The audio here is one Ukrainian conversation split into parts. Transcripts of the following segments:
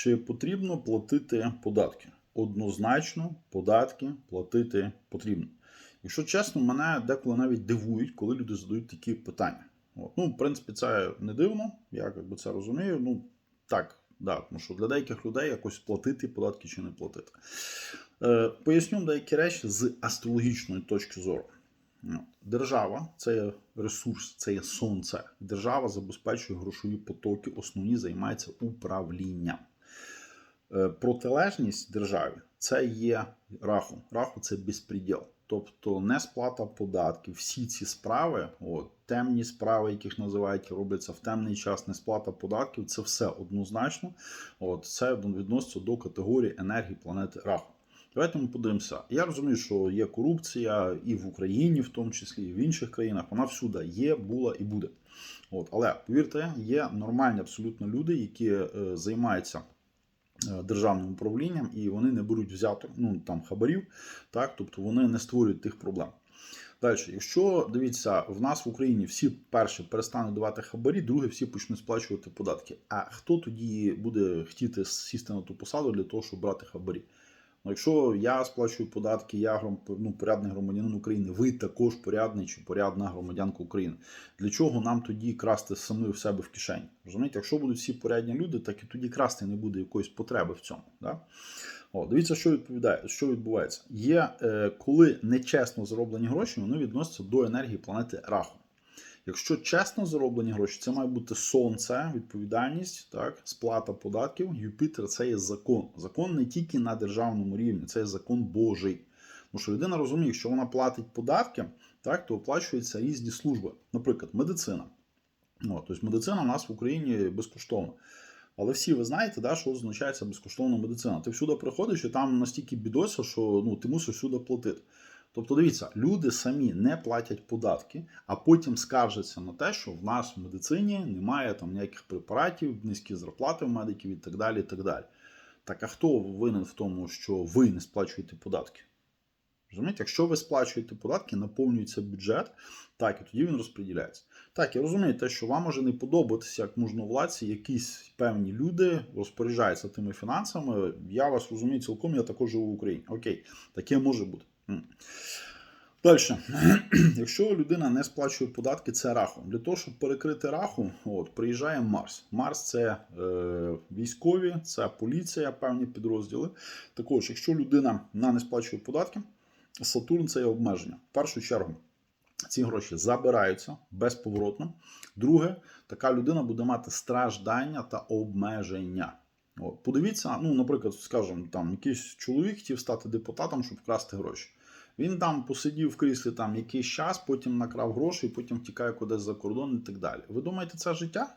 Чи потрібно платити податки? Однозначно, податки платити потрібно. Якщо чесно, мене деколи навіть дивують, коли люди задають такі питання. От. Ну, в принципі, це не дивно, я якби це розумію. Ну, так, да, тому що для деяких людей якось платити податки чи не платити. Е, поясню деякі речі з астрологічної точки зору. Держава це ресурс, це є сонце. Держава забезпечує грошові потоки, основні займається управлінням. Е, Протилежність державі це є раху. Раху це безпреділ. Тобто не сплата податків, всі ці справи, от, темні справи, яких називають, робляться в темний час, не сплата податків, це все однозначно. От, це відноситься до категорії енергії планети Раху. Давайте ми подивимося. Я розумію, що є корупція і в Україні, в тому числі, і в інших країнах. Вона всюди є, була і буде. От, але повірте, є нормальні абсолютно люди, які е, займаються державним управлінням, і вони не беруть взяток, ну там хабарів, так, тобто вони не створюють тих проблем. Далі, якщо дивіться, в нас в Україні всі перші перестануть давати хабарі, друге, всі почнуть сплачувати податки. А хто тоді буде хотіти сісти на ту посаду для того, щоб брати хабарі? Ну, якщо я сплачую податки, я ну, порядний громадянин України, ви також порядний чи порядна громадянка України. Для чого нам тоді красти самі в себе в кишені? Розумієте, якщо будуть всі порядні люди, так і тоді красти не буде якоїсь потреби в цьому. Да? О, дивіться, що відповідає, що відбувається. Є е, коли нечесно зароблені гроші, вони відносяться до енергії планети Раху. Якщо чесно зароблені гроші, це має бути сонце, відповідальність, так, сплата податків. Юпітер це є закон. Закон не тільки на державному рівні, це є закон Божий. Тому що людина розуміє, якщо вона платить податки, так, то оплачуються різні служби. Наприклад, медицина. О, тобто медицина у нас в Україні безкоштовна. Але всі ви знаєте, да, що означає ця безкоштовна медицина. Ти всюди приходиш, і там настільки бідося, що ну, ти мусиш всюди платити. Тобто, дивіться, люди самі не платять податки, а потім скаржаться на те, що в нас в медицині немає там ніяких препаратів, низькі зарплати в медиків і так далі. і Так далі. Так а хто винен в тому, що ви не сплачуєте податки? Розумієте, якщо ви сплачуєте податки, наповнюється бюджет, так, і тоді він розподіляється. Так, я розумію те, що вам може не подобатися як можновладці, якісь певні люди розпоряджаються тими фінансами. Я вас розумію цілком, я також живу в Україні. Окей, таке може бути. Далі, якщо людина не сплачує податки, це раху. Для того, щоб перекрити раху, от, приїжджає Марс. Марс це е, військові, це поліція, певні підрозділи. Також, якщо людина на не сплачує податки, Сатурн це є обмеження. В першу чергу ці гроші забираються безповоротно. Друге, така людина буде мати страждання та обмеження. От, подивіться, ну, наприклад, скажімо, там якийсь чоловік хотів стати депутатом, щоб вкрасти гроші. Він там посидів в кріслі там якийсь час, потім накрав гроші, потім втікає кудись за кордон і так далі. Ви думаєте, це життя?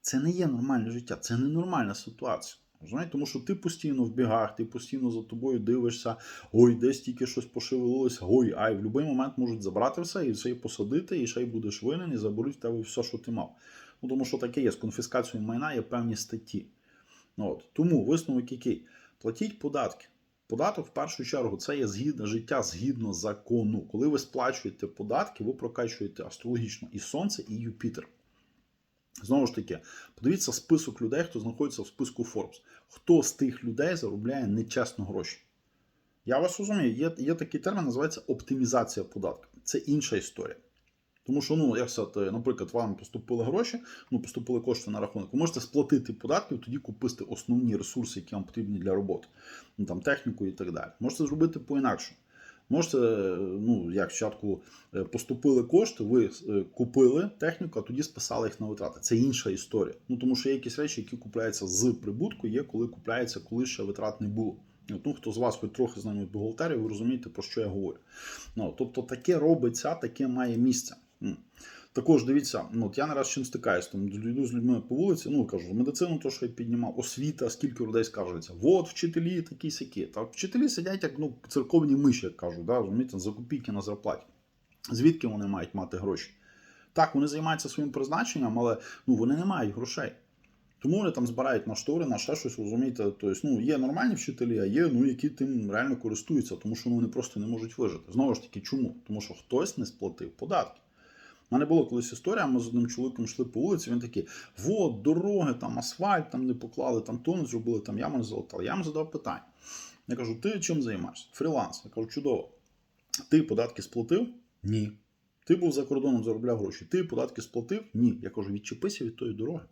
Це не є нормальне життя, це не нормальна ситуація. Розумієте? Тому що ти постійно в бігах, ти постійно за тобою дивишся, ой, десь тільки щось пошевелилося, ой, ай, в будь-який момент можуть забрати все і все і посадити, і ще й будеш винен, і заберуть в тебе все, що ти мав. Ну, тому що таке є, з конфіскацією майна є певні статті. Ну, От. Тому висновок який? Платіть податки. Податок в першу чергу це є згідно життя згідно закону. Коли ви сплачуєте податки, ви прокачуєте астрологічно і Сонце, і Юпітер. Знову ж таки, подивіться список людей, хто знаходиться в списку Forbes. Хто з тих людей заробляє нечесно гроші? Я вас розумію, є, є такий термін, називається оптимізація податків. Це інша історія. Тому що, ну, як сказати, наприклад, вам поступили гроші, ну, поступили кошти на рахунок. Ви можете сплатити податки, тоді купити основні ресурси, які вам потрібні для роботи, ну, там, техніку і так далі. Можете зробити по-інакшому. Можете, ну, як спочатку е, поступили кошти, ви е, купили техніку, а тоді списали їх на витрати. Це інша історія. Ну, тому що є якісь речі, які купляються з прибутку, є коли купляються, коли ще витрат не було. Ну, хто з вас хоч трохи знає бухгалтерію, ви розумієте, про що я говорю. Ну, тобто таке робиться, таке має місце. Також дивіться, ну от я не раз чим стикаюсь, там йду з людьми по вулиці, ну кажу, медицину, то що я піднімав, освіта, скільки людей скаржується. Вот, вчителі такі сякі. Та вчителі сидять як ну, церковні миші, як кажуть, да, розумієте, за копійки на зарплаті. Звідки вони мають мати гроші? Так, вони займаються своїм призначенням, але ну, вони не мають грошей. Тому вони там збирають на штори, на ще щось, розумієте. Тобто, ну, є нормальні вчителі, а є, ну, які тим реально користуються, тому що ну, вони просто не можуть вижити. Знову ж таки, чому? Тому що хтось не сплатив податки. У мене була колись історія, ми з одним чоловіком йшли по вулиці, він такий: вот, дороги, там асфальт, там не поклали, там то не зробили, там яму не залатали. Я йому задав питання. Я кажу, ти чим займаєшся? Фріланс. Я кажу, чудово. Ти податки сплатив? Ні. Ти був за кордоном, заробляв гроші. Ти податки сплатив? Ні. Я кажу, відчепися від тої дороги.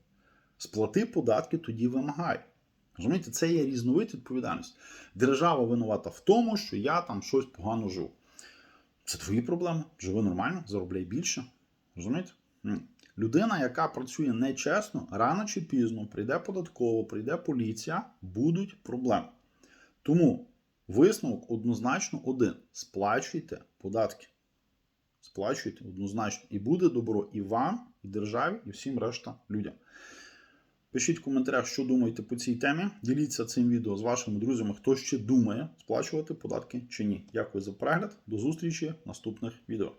Сплати податки, тоді вимагай. Розумієте, це є різновид відповідальності. Держава винувата в тому, що я там щось погано живу. Це твої проблеми. Живи нормально, заробляй більше. Розумієте? Людина, яка працює нечесно, рано чи пізно прийде податково, прийде поліція, будуть проблеми. Тому висновок однозначно один: сплачуйте податки. Сплачуйте однозначно. І буде добро і вам, і державі, і всім решта людям. Пишіть в коментарях, що думаєте по цій темі. Діліться цим відео з вашими друзями, хто ще думає сплачувати податки чи ні. Дякую за перегляд. До зустрічі в наступних відео.